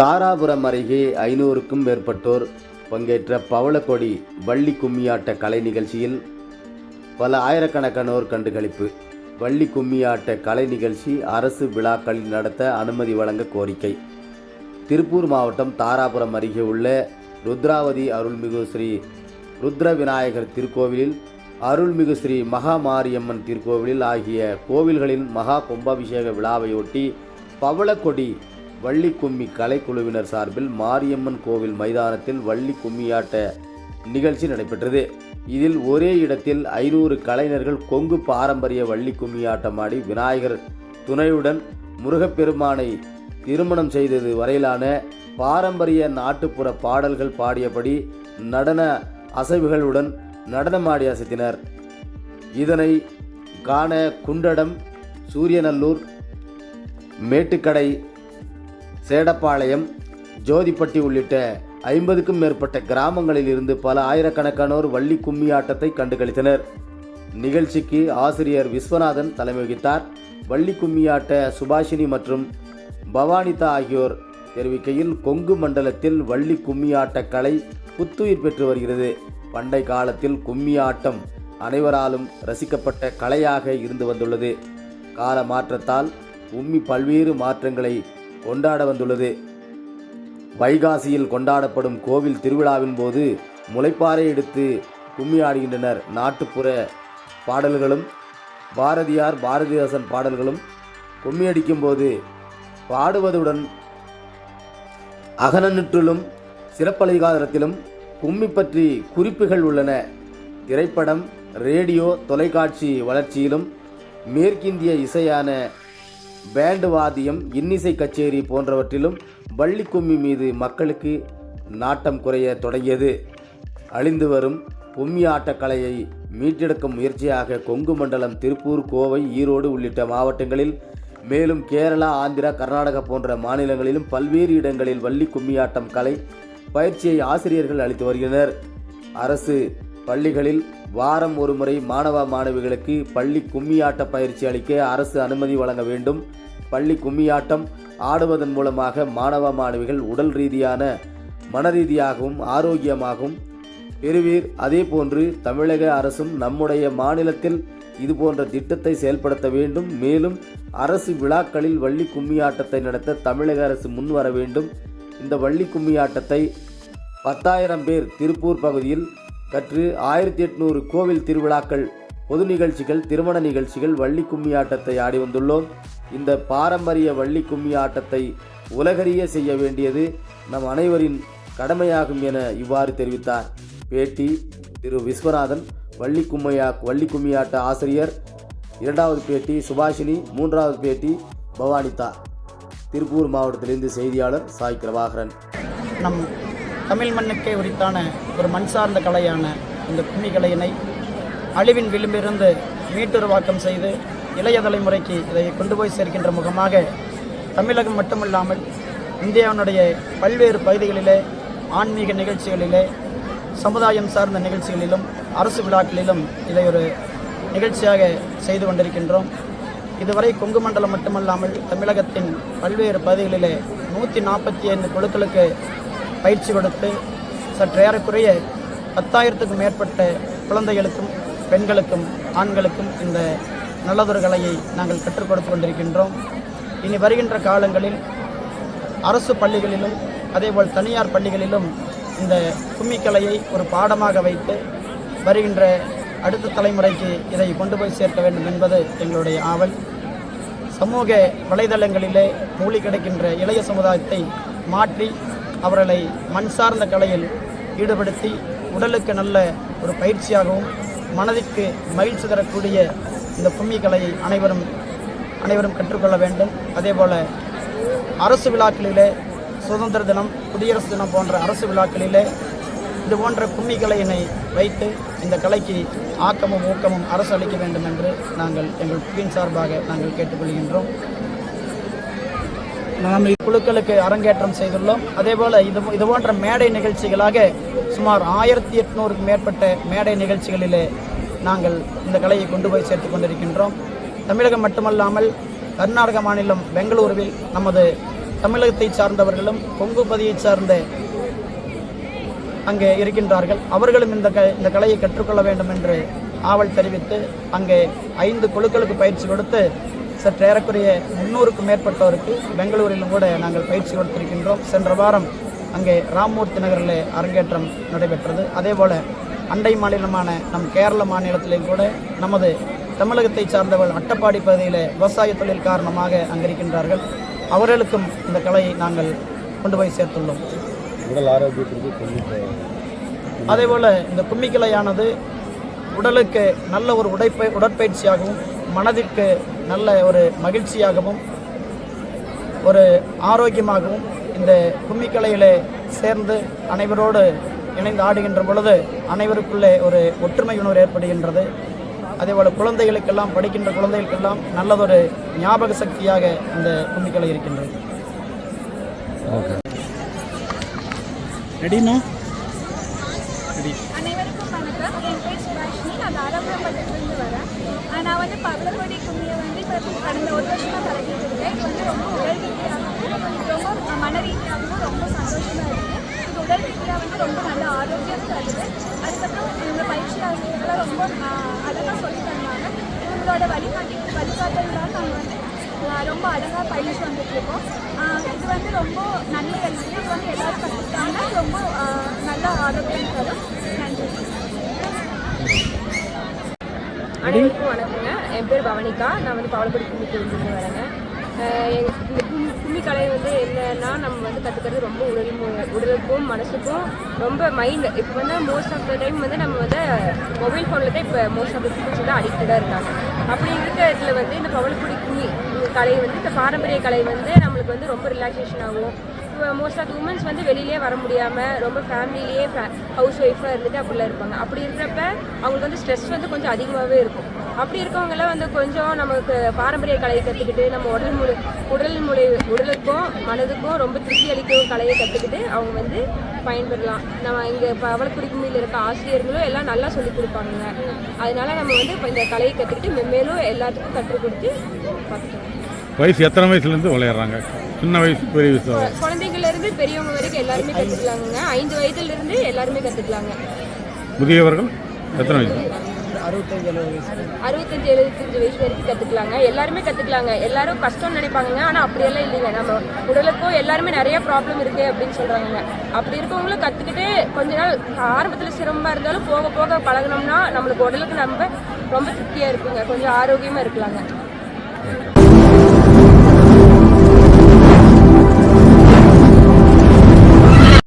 தாராபுரம் அருகே ஐநூறுக்கும் மேற்பட்டோர் பங்கேற்ற பவளக்கொடி வள்ளி கும்மியாட்ட கலை நிகழ்ச்சியில் பல ஆயிரக்கணக்கானோர் கண்டுகளிப்பு. வள்ளி கும்மியாட்ட கலை நிகழ்ச்சி அரசு விழாக்களில் நடத்த அனுமதி வழங்க கோரிக்கை. திருப்பூர் மாவட்டம் தாராபுரம் அருகே உள்ள ருத்ராவதி அருள்மிகு ஸ்ரீ ருத்ர விநாயகர் திருக்கோவிலில் அருள்மிகு ஸ்ரீ மகா மாரியம்மன் திருக்கோவிலில் ஆகிய கோவில்களின் மகா கும்பாபிஷேக விழாவையொட்டி பவளக்கொடி வள்ளி கும்மி கலைக்குழுவினர் சார்பில் மாரியம்மன் கோவில் மைதானத்தில் வள்ளி கும்மியாட்ட நிகழ்ச்சி நடைபெற்றது. இதில் ஒரே இடத்தில் ஐநூறு கலைஞர்கள் கொங்கு பாரம்பரிய வள்ளி கும்மியாட்டமாடி விநாயகர் துணையுடன் முருகப்பெருமானை திருமணம் செய்தது வரையிலான பாரம்பரிய நாட்டுப்புற பாடல்கள் பாடியபடி நடன அசைவுகளுடன் நடனமாடி அசைத்தினர். இதனை காண குண்டடம் சூரியநல்லூர் மேட்டுக்கடை சேடப்பாளையம் ஜோதிப்பட்டி உள்ளிட்ட ஐம்பதுக்கும் மேற்பட்ட கிராமங்களில் இருந்து பல ஆயிரக்கணக்கானோர் வள்ளி கும்மி ஆட்டத்தை கண்டுகளித்தனர். நிகழ்ச்சிக்கு ஆசிரியர் விஸ்வநாதன் தலைமை வகித்தார் வள்ளி கும்மியாட்ட சுபாஷினி மற்றும் பவானிதா ஆகியோர் தெரிவிக்கையில் கொங்கு மண்டலத்தில் வள்ளி கும்மியாட்ட கலை புத்துயிர் பெற்று வருகிறது. பண்டை காலத்தில் கும்மி ஆட்டம் அனைவராலும் ரசிக்கப்பட்ட கலையாக இருந்து வந்துள்ளது. கால மாற்றத்தால் கும்மி பல்வேறு மாற்றங்களை கொண்டாட வந்துள்ளது. வைகாசியில் கொண்டாடப்படும் கோவில் திருவிழாவின் போது முளைப்பாறை எடுத்து கும்மி ஆடுகின்றனர் நாட்டுப்புற பாடல்களும் பாரதியார் பாரதிதாசன் பாடல்களும் கும்மி அடிக்கும்போது பாடுவதுடன் அகனநிற்றிலும் சிறப்பலைகாரத்திலும் கும்மி பற்றி குறிப்புகள் உள்ளன. திரைப்படம் ரேடியோ தொலைக்காட்சி வளர்ச்சியிலும் மேற்கிந்திய இசையான பேண்டு வாத்தியம் இன்னிசை கச்சேரி போன்றவற்றிலும் வள்ளி கும்மி மீது மக்களுக்கு நாட்டம் குறைய தொடங்கியது. அழிந்து வரும் கும்மி ஆட்டக்கலையை மீட்டெடுக்கும் முயற்சியாக கொங்கு மண்டலம் திருப்பூர் கோவை ஈரோடு உள்ளிட்ட மாவட்டங்களில் மேலும் கேரளா ஆந்திரா கர்நாடகா போன்ற மாநிலங்களிலும் பல்வேறு இடங்களில் வள்ளி கும்மியாட்டம் கலை பயிற்சியை ஆசிரியர்கள் அளித்து வருகின்றனர். அரசு பள்ளிகளில் வாரம் ஒரு முறை மாணவ மாணவிகளுக்கு பள்ளி கும்மியாட்ட பயிற்சி அளிக்க அரசு அனுமதி வழங்க வேண்டும். பள்ளி கும்மியாட்டம் ஆடுவதன் மூலமாக மாணவ மாணவிகள் உடல் ரீதியான மன ரீதியாகவும் ஆரோக்கியமாகவும் பெறுவீர் அதேபோன்று தமிழக அரசும் நம்முடைய மாநிலத்தில் இது போன்ற திட்டத்தை செயல்படுத்த வேண்டும். மேலும் அரசு விழாக்களில் வள்ளி கும்மியாட்டத்தை நடத்த தமிழக அரசு முன்வர வேண்டும். இந்த வள்ளி கும்மி ஆட்டத்தை பத்தாயிரம் பேர் திருப்பூர் பகுதியில் கற்று ஆயிரத்தி எட்நூறு கோவில் திருவிழாக்கள் பொது நிகழ்ச்சிகள் திருமண நிகழ்ச்சிகள் வள்ளி கும்மி ஆட்டத்தை ஆடி வந்துள்ளோம். இந்த பாரம்பரிய வள்ளி கும்மி ஆட்டத்தை உலகறிய செய்ய வேண்டியது நம் அனைவரின் கடமையாகும் என இவ்வாறு தெரிவித்தார். பேட்டி திரு விஸ்வநாதன் வள்ளி கும்மையா வள்ளி கும்மியாட்ட ஆசிரியர். இரண்டாவது பேட்டி சுபாஷினி மூன்றாவது பேட்டி பவானிதா திருப்பூர் மாவட்டத்திலிருந்து செய்தியாளர் சாய் பிரபாகரன். நம் தமிழ் மண்ணுக்கே உரித்தான ஒரு மண் சார்ந்த கலையான இந்த கும்மி கலையினை அழிவின் விளிம்பிலிருந்து மீட்டுருவாக்கம் செய்து இளைய தலைமுறைக்கு இதை கொண்டு போய் சேர்க்கின்ற முகமாக தமிழகம் மட்டுமல்லாமல் இந்தியாவினுடைய பல்வேறு பகுதிகளிலே ஆன்மீக நிகழ்ச்சிகளிலே சமுதாயம் சார்ந்த நிகழ்ச்சிகளிலும் அரசு விழாக்களிலும் இதை ஒரு நிகழ்ச்சியாக செய்து கொண்டிருக்கின்றோம். இதுவரை கொங்கு மண்டலம் மட்டுமல்லாமல் தமிழகத்தின் பல்வேறு பகுதிகளிலே நூற்றி நாற்பத்தி ஐந்து குழுக்களுக்கு பயிற்சி கொடுத்து சற்று ஏறக்குறைய பத்தாயிரத்துக்கும் மேற்பட்ட குழந்தைகளுக்கும் பெண்களுக்கும் ஆண்களுக்கும் இந்த நல்லதொரு கலையை நாங்கள் கற்றுக் கொடுத்து கொண்டிருக்கின்றோம். இனி வருகின்ற காலங்களில் அரசு பள்ளிகளிலும் அதேபோல் தனியார் பள்ளிகளிலும் இந்த கும்மிக்கலையை ஒரு பாடமாக வைத்து வருகின்ற அடுத்த தலைமுறைக்கு இதை கொண்டு போய் சேர்க்க வேண்டும் என்பது எங்களுடைய ஆவல். சமூக வலைதளங்களிலே மூலி கிடைக்கின்ற இளைய சமுதாயத்தை மாற்றி அவர்களை மண் சார்ந்த கலையில் ஈடுபடுத்தி உடலுக்கு நல்ல ஒரு பயிற்சியாகவும் மனதிற்கு மகிழ்ச்சி தரக்கூடிய இந்த கும்மி கலையை அனைவரும் அனைவரும் கற்றுக்கொள்ள வேண்டும். அதேபோல அரசு விழாக்களிலே சுதந்திர தினம் குடியரசு தினம் போன்ற அரசு விழாக்களிலே இது போன்ற கும்மி கலையினை வைத்து இந்த கலைக்கு ஆக்கமும் ஊக்கமும் அரசு அளிக்க வேண்டும் என்று நாங்கள் எங்கள் குழுவின் சார்பாக நாங்கள் கேட்டுக்கொள்கின்றோம். நாம் குழுக்களுக்கு அரங்கேற்றம் செய்துள்ளோம். அதேபோல் இது இது போன்ற மேடை நிகழ்ச்சிகளாக சுமார் ஆயிரத்தி எட்நூறுக்கு மேற்பட்ட மேடை நிகழ்ச்சிகளிலே நாங்கள் இந்த கலையை கொண்டு போய் சேர்த்து கொண்டிருக்கின்றோம். தமிழகம் மட்டுமல்லாமல் கர்நாடக மாநிலம் பெங்களூருவில் நமது தமிழகத்தை சார்ந்தவர்களும் கொங்கு பதியை சார்ந்த அங்கே இருக்கின்றார்கள். அவர்களும் இந்த க இந்த கலையை கற்றுக்கொள்ள வேண்டும் என்று ஆவல் தெரிவித்து அங்கே ஐந்து குழுக்களுக்கு பயிற்சி கொடுத்து சற்று ஏறக்குறைய முன்னூறுக்கும் மேற்பட்டோருக்கு பெங்களூரிலும் கூட நாங்கள் பயிற்சி கொடுத்திருக்கின்றோம். சென்ற வாரம் அங்கே ராம்மூர்த்தி நகரில் அரங்கேற்றம் நடைபெற்றது. அதேபோல் அண்டை மாநிலமான நம் கேரள மாநிலத்திலையும் கூட நமது தமிழகத்தை சார்ந்தவர்கள் அட்டப்பாடி பகுதியில் விவசாய தொழில் காரணமாக அங்கிருக்கின்றார்கள். அவர்களுக்கும் இந்த கலையை நாங்கள் கொண்டு போய் சேர்த்துள்ளோம். உடல் ஆரோக்கியத்திற்கு கும்மி அதேபோல் இந்த கும்மிக்கலையானது உடலுக்கு நல்ல ஒரு உடைப்பை உடற்பயிற்சியாகவும் மனதிற்கு நல்ல ஒரு மகிழ்ச்சியாகவும் ஒரு ஆரோக்கியமாகவும் இந்த கும்மிக்கலையிலே சேர்ந்து அனைவரோடு இணைந்து ஆடுகின்ற பொழுது அனைவருக்குள்ளே ஒரு ஒற்றுமை உணர்வு ஏற்படுகின்றது. அதேபோல் குழந்தைகளுக்கெல்லாம் படிக்கின்ற குழந்தைகளுக்கெல்லாம் நல்லதொரு ஞாபக சக்தியாக இந்த கும்மிக்கலை இருக்கின்றது. ரெடினா அனைவருக்கும் வணக்கம். என் பேர் சுபாஷினி. நான் தாராபுரம்பட்டிலிருந்து வரேன். நான் வந்து பவளக்கொடி கும்மியை வந்து இப்போ கடந்த ஒரு வருஷமாக கலக்கிட்டு இருக்கேன். இது வந்து ரொம்ப உடல் ரீதியாகவும் ரொம்ப மன ரீதியாகவும் ரொம்ப சந்தோஷமாக இருக்குது இது உடல் ரீதியாக வந்து ரொம்ப நல்ல ஆரோக்கியம் தருது. அதுக்கப்புறம் எங்கள் பயிற்சி ஆசிரியர்கள்லாம் ரொம்ப அழகாக சொல்லி தந்தாங்க இவங்களோட வழிகாட்டி வழிகாட்டல் தான் நாங்கள் வந்து ரொம்ப அழகாக பயிற்சி வந்துட்டு இருக்கோம் ஆஹ் இது வந்து ரொம்ப நல்ல வந்து எல்லாரும் கற்றுக்கிட்டாங்கன்னா ரொம்ப நல்ல ஆரோக்கியம் தரும் நன்றி அனைவருக்கும் வணக்கங்க. என் பேர் பவனிகா. நான் வந்து பவளப்படி கும்மி தெரிஞ்சுட்டு வரேங்க. இந்த கும்மி கும்மி கலை வந்து என்னன்னா நம்ம வந்து கற்றுக்கிறது ரொம்ப உடல் உடலுக்கும் மனசுக்கும் ரொம்ப மைண்ட் இப்போ வந்து மோஸ்ட் ஆஃப் த டைம் வந்து நம்ம வந்து மொபைல் ஃபோனில் தான் இப்போ மோஸ்ட் ஆஃப் த பீப்புள்ஸ் வந்து அடிக்டடாக இருக்காங்க. அப்படி இருக்கிறதுல வந்து இந்த பவளக்குடி கும்மி கலை வந்து இந்த பாரம்பரிய கலை வந்து நம்மளுக்கு வந்து ரொம்ப ரிலாக்ஸேஷன் ஆகும். மோஸ்ட் ஆஃப் உமன்ஸ் வந்து வெளியிலே வர முடியாமல் ரொம்ப ஃபேமிலியிலேயே ஹவுஸ் ஒய்ஃபாக இருந்துட்டு அப்படிலாம் இருப்பாங்க. அப்படி இருக்கிறப்ப அவங்களுக்கு வந்து ஸ்ட்ரெஸ் வந்து கொஞ்சம் அதிகமாகவே இருக்கும். அப்படி இருக்கவங்களாம் வந்து கொஞ்சம் நமக்கு பாரம்பரிய கலையை கற்றுக்கிட்டு நம்ம உடல் முறை உடல் முறை உடலுக்கும் மனதுக்கும் ரொம்ப திருப்தி அளிக்கும் கலையை கற்றுக்கிட்டு அவங்க வந்து பயன்பெறலாம். நம்ம இங்கே பவளக்குடி கும்மியில் இருக்க ஆசிரியர்களும் எல்லாம் நல்லா சொல்லிக் கொடுப்பாங்க அதனால நம்ம வந்து இப்போ இந்த கலையை கற்றுக்கிட்டு மென்மேலும் எல்லாத்துக்கும் கற்றுக் கொடுத்து பார்த்துக்கலாம். வயசு எத்தனை வயசுலேருந்து விளையாடுறாங்க சின்ன வயசு பெரிய வயசு குழந்தைங்கள்ல இருந்து பெரியவங்க வரைக்கும் எல்லாருமே கற்றுக்கலாங்க ஐந்து வயதுல இருந்து எல்லாருமே கற்றுக்கலாங்க முதியவர்கள் எத்தனை வயசு? அறுபத்தஞ்சு எழுபத்தஞ்சு வயசு வரைக்கும் கற்றுக்கலாங்க எல்லாருமே கற்றுக்கலாங்க எல்லாரும் கஷ்டம்னு நினைப்பாங்க ஆனால் அப்படியெல்லாம் இல்லைங்க. நம்ம உடலுக்கும் எல்லாருமே நிறைய ப்ராப்ளம் இருக்குது அப்படின்னு சொல்கிறாங்க அப்படி இருக்கவங்களும் கற்றுக்கிட்டு கொஞ்ச நாள் ஆரம்பத்தில் சிரமமாக இருந்தாலும் போக போக பழகுனோம்னா நம்மளுக்கு உடலுக்கு நம்ம ரொம்ப திருப்தியாக இருக்குங்க. கொஞ்சம் ஆரோக்கியமாக இருக்கலாங்க.